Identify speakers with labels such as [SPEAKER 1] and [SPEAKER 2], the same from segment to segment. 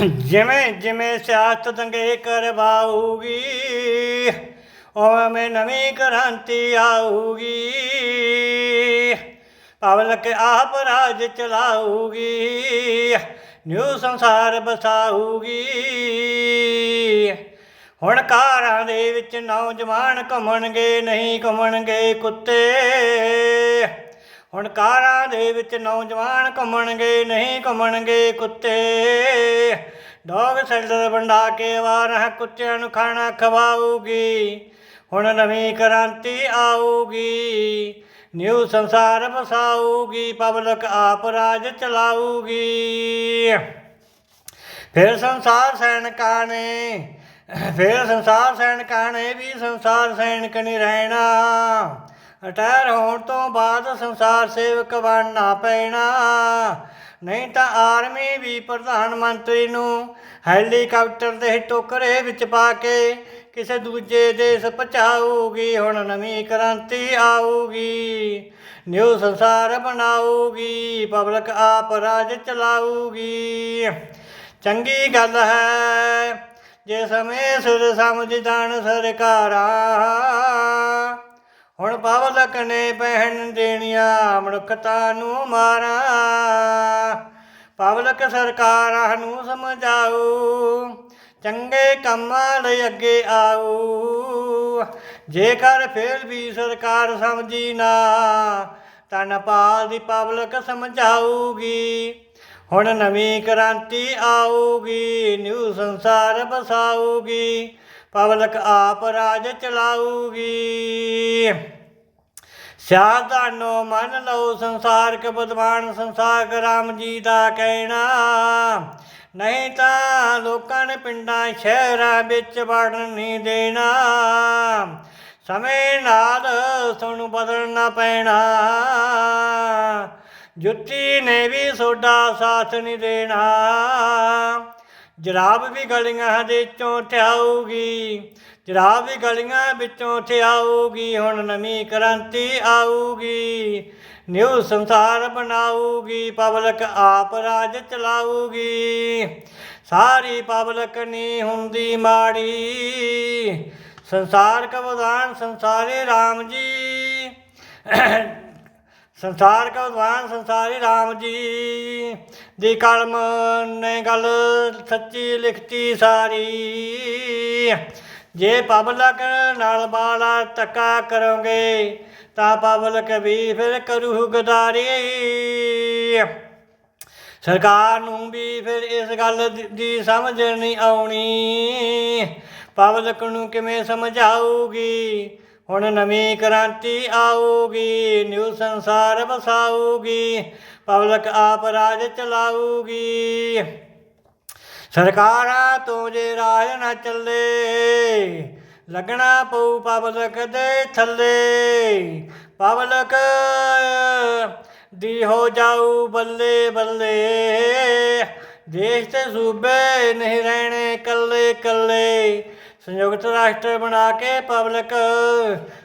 [SPEAKER 1] ਜਿਵੇਂ ਜਿਵੇਂ ਸਿਆਸਤ ਦੰਗੇ ਕਰਵਾਉਗੀ ਉਵੇਂ ਨਵੀਂ ਕ੍ਰਾਂਤੀ ਆਊਗੀ। ਪਬਲਿਕ ਆਪ ਰਾਜ ਚਲਾਊਗੀ, ਨਿਊ ਸੰਸਾਰ ਬਸਾਊਗੀ ਹੁਣ ਕਾਰਾਂ ਦੇ ਵਿੱਚ ਨੌਜਵਾਨ ਘੁੰਮਣਗੇ, ਨਹੀਂ ਘੁੰਮਣਗੇ ਕੁੱਤੇ। ਹੁਣ ਕਾਰਾਂ ਦੇ ਵਿੱਚ ਨੌਜਵਾਨ ਘੁੰਮਣਗੇ, ਨਹੀਂ ਘੁੰਮਣਗੇ ਕੁੱਤੇ। ਡੌਗ ਸੈਲਰ ਵੰਡਾ ਕੇ ਵਾਰਾਂ ਕੁੱਤਿਆਂ ਨੂੰ ਖਾਣਾ ਖਵਾਉਗੀ ਹੁਣ ਨਵੀਂ ਕ੍ਰਾਂਤੀ ਆਊਗੀ। ਨਿਊ ਸੰਸਾਰ ਵਸਾਊਗੀ, ਪਬਲਿਕ ਆਪ ਰਾਜ ਚਲਾਊਗੀ। ਫਿਰ ਸੰਸਾਰ ਸੈਨਿਕਾਂ ਨੇ ਫਿਰ ਸੰਸਾਰ ਸੈਨਿਕਾਂ ਨੇ ਵੀ ਸੰਸਾਰ ਸੈਨਿਕ ਨਹੀਂ ਰਹਿਣਾ। ਰਿਟਾਇਰ ਹੋਣ ਤੋਂ ਬਾਅਦ ਸੰਸਾਰ ਸੇਵਕ ਬਣਨਾ ਪੈਣਾ। ਨਹੀਂ ਤਾਂ ਆਰਮੀ ਵੀ ਪ੍ਰਧਾਨ ਮੰਤਰੀ ਨੂੰ ਹੈਲੀਕਾਪਟਰ ਦੇ ਟੋਕਰੇ ਵਿੱਚ ਪਾ ਕੇ ਕਿਸੇ ਦੂਜੇ ਦੇਸ਼ ਪਹੁੰਚਾਊਗੀ, ਹੁਣ ਨਵੀਂ ਕ੍ਰਾਂਤੀ ਆਊਗੀ ਨਿਊ ਸੰਸਾਰ ਬਣਾਊਗੀ ਪਬਲਿਕ ਆਪ ਰਾਜ ਚਲਾਊਗੀ। ਚੰਗੀ ਗੱਲ ਹੈ, ਜੇ ਸਮੇਂ ਸਿਰ ਸਮਝ ਜਾਣ ਸਰਕਾਰਾਂ, ਹੁਣ ਪਬਲਿਕ ਨੇ ਪਹਿਨ ਦੇਣੀਆਂ, ਮਨੁੱਖਤਾ ਨੂੰ ਮਾਰਾਂ। ਪਬਲਿਕ ਸਰਕਾਰਾਂ ਨੂੰ ਸਮਝਾਓ ਚੰਗੇ ਕੰਮਾਂ ਲਈ ਅੱਗੇ ਆਓ ਜੇਕਰ ਫਿਰ ਵੀ ਸਰਕਾਰ ਸਮਝੀ ਨਾ ਤਾਂ ਨੇਪਾਲ ਦੀ ਪਬਲਿਕ ਸਮਝਾਊਗੀ। ਹੁਣ ਨਵੀਂ ਕ੍ਰਾਂਤੀ ਆਊਗੀ, ਨਿਊ ਸੰਸਾਰ ਬਸਾਊਗੀ ਪਬਲਿਕ ਆਪ ਰਾਜ ਚਲਾਊਗੀ। ਸਿਆਦਾਨੋ ਮਨ ਲਓ ਸੰਸਾਰਕ ਬਦਵਾਨ ਸੰਸਾਰ ਰਾਮ ਜੀ ਦਾ ਕਹਿਣਾ। ਨਹੀਂ ਤਾਂ ਲੋਕਾਂ ਨੇ ਪਿੰਡਾਂ, ਸ਼ਹਿਰਾਂ ਵਿੱਚ ਵੜਨ ਨਹੀਂ ਦੇਣਾ। ਸਮੇਂ ਨਾਲ ਤੁਹਾਨੂੰ ਬਦਲਣਾ ਪੈਣਾ। ਜੁੱਤੀ ਨੇ ਵੀ ਸੋਡਾ ਸਾਥ ਨਹੀਂ ਦੇਣਾ। ਜਰਾਬ ਵੀ ਗਲੀਆਂ ਦੇ ਵਿੱਚੋਂ ਠਿਆਊਗੀ, ਜਰਾਬ ਵੀ ਗਲੀਆਂ ਵਿੱਚੋਂ ਠਿਆਊਗੀ, ਹੁਣ ਨਵੀਂ ਕ੍ਰਾਂਤੀ ਆਊਗੀ, ਨਿਊ ਸੰਸਾਰ ਬਣਾਊਗੀ, ਪਬਲਿਕ ਆਪ ਰਾਜ ਚਲਾਊਗੀ, ਸਾਰੀ ਪਬਲਿਕ ਨਹੀਂ ਹੁੰਦੀ ਮਾੜੀ, ਸੰਸਾਰ ਕਵਦਾਨ ਸੰਸਾਰੇ RAM ਜੀ। ਸੰਸਾਰ ਕਾ ਵਿਦਵਾਨ ਸੰਸਾਰੀ RAM ਜੀ ਦੀ ਕਲਮ ਨੇ ਗੱਲ ਸੱਚੀ ਲਿਖਤੀ ਸਾਰੀ। ਜੇ ਪਬਲਕ ਨਾਲ ਬਾਲਾ ਧੱਕਾ ਕਰੋਗੇ, ਤਾਂ ਪਬਲਕ ਵੀ ਫਿਰ ਕਰੂ ਗਦਾਰੀ। ਸਰਕਾਰ ਨੂੰ ਵੀ ਫਿਰ ਇਸ ਗੱਲ ਦੀ- ਸਮਝ ਨਹੀਂ ਆਉਣੀ। ਪਬਲਿਕ ਨੂੰ ਕਿਵੇਂ ਸਮਝਾਊਗੀ? ਹੁਣ ਨਵੀਂ ਕ੍ਰਾਂਤੀ ਆਊਗੀ, ਨਿਊ ਸੰਸਾਰ ਵਸਾਊਗੀ ਪਬਲਿਕ ਆਪ ਰਾਜ ਚਲਾਊਗੀ। ਸਰਕਾਰਾਂ ਤੋਂ ਜੇ ਰਾਜ ਨਾ ਚੱਲੇ, ਲੱਗਣਾ ਪਊ ਪਬਲਿਕ ਦੇ ਥੱਲੇ। ਪਬਲਿਕ ਦੀ ਹੋ ਜਾਊ ਬੱਲੇ ਬੱਲੇ, ਦੇਸ਼ ਤੇ ਸੂਬੇ ਨਹੀਂ ਰਹਿਣੇ ਕੱਲੇ ਕੱਲੇ। ਸੰਯੁਕਤ ਰਾਸ਼ਟਰ ਬਣਾ ਕੇ ਪਬਲਿਕ,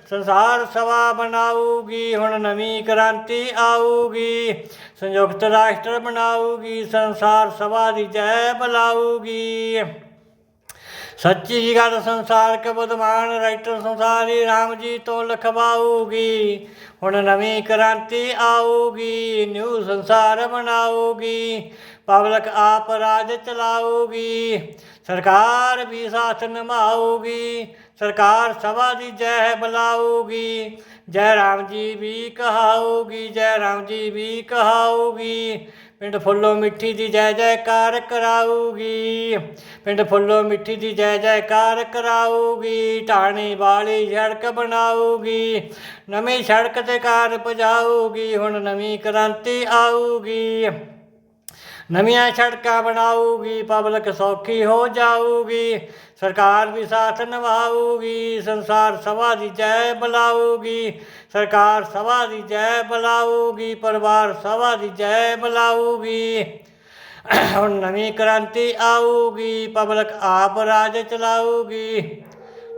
[SPEAKER 1] ਸੰਸਾਰ ਸਭਾ ਬਣਾਊਗੀ, ਹੁਣ ਨਵੀਂ ਕ੍ਰਾਂਤੀ ਆਊਗੀ। ਸੰਯੁਕਤ ਰਾਸ਼ਟਰ ਬਣਾਊਗੀ, ਸੰਸਾਰ ਸਭਾ ਦੀ ਜੈ ਬੁਲਾਊਗੀ। ਸੱਚੀ ਗੱਲ ਸੰਸਾਰ ਕੇ ਰਾਈਟਰ ਸੰਸਾਰੀ ਰਾਮ ਜੀ ਤੋਂ ਲਿਖਵਾਊਗੀ। ਹੁਣ ਨਵੀਂ ਕ੍ਰਾਂਤੀ ਆਊਗੀ ਨਿਊ ਸੰਸਾਰ ਬਣਾਊਗੀ ਪਬਲਿਕ ਆਪ ਰਾਜ ਚਲਾਊਗੀ, ਸਰਕਾਰ ਵੀ ਸਾਥ ਨਿਭਾਊਗੀ, ਸਰਕਾਰ ਸਭਾ ਦੀ ਜੈ ਬੁਲਾਊਗੀ, ਜੈ ਰਾਮ ਜੀ ਵੀ ਕਹਾਊਗੀ, ਜੈ ਰਾਮ ਜੀ ਵੀ ਕਹਾਊਗੀ ਪਿੰਡ ਫੁੱਲੋ ਮਿੱਠੀ ਦੀ ਜੈ ਜੈਕਾਰ ਕਰਾਊਗੀ। ਪਿੰਡ ਫੁੱਲੋ ਮਿੱਠੀ ਦੀ ਜੈ ਜੈਕਾਰ ਕਰਾਊਗੀ, ਢਾਣੀ ਵਾਲੀ ਸੜਕ ਬਣਾਊਗੀ, ਨਵੀਂ ਸੜਕ ਤੇ ਕਾਰ ਪਜਾਊਗੀ, ਹੁਣ ਨਵੀਂ ਕ੍ਰਾਂਤੀ ਆਊਗੀ। ਨਵੀਆਂ ਸੜਕਾਂ ਬਣਾਊਗੀ ਪਬਲਿਕ ਸੌਖੀ ਹੋ ਜਾਊਗੀ, ਸਰਕਾਰ ਵੀ ਸਾਥ ਨਿਭਾਊਗੀ, ਸੰਸਾਰ ਸਭਾ ਦੀ ਜੈ ਬੁਲਾਊਗੀ, ਸਰਕਾਰ ਸਭਾ ਦੀ ਜੈ ਬੁਲਾਊਗੀ, ਪਰਿਵਾਰ ਸਭਾ ਦੀ ਜੈ ਬੁਲਾਊਗੀ। ਹੁਣ ਨਵੀਂ ਕ੍ਰਾਂਤੀ ਆਊਗੀ ਪਬਲਿਕ ਆਪ ਰਾਜ ਚਲਾਊਗੀ।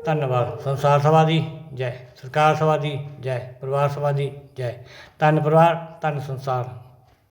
[SPEAKER 1] ਧੰਨਵਾਦ, ਸੰਸਾਰ ਸਭਾ ਦੀ ਜੈ, ਸਰਕਾਰ ਸਭਾ ਦੀ ਜੈ, ਪਰਿਵਾਰ ਸਭਾ ਦੀ ਜੈ। ਧੰਨ ਪਰਿਵਾਰ, ਧੰਨ ਸੰਸਾਰ।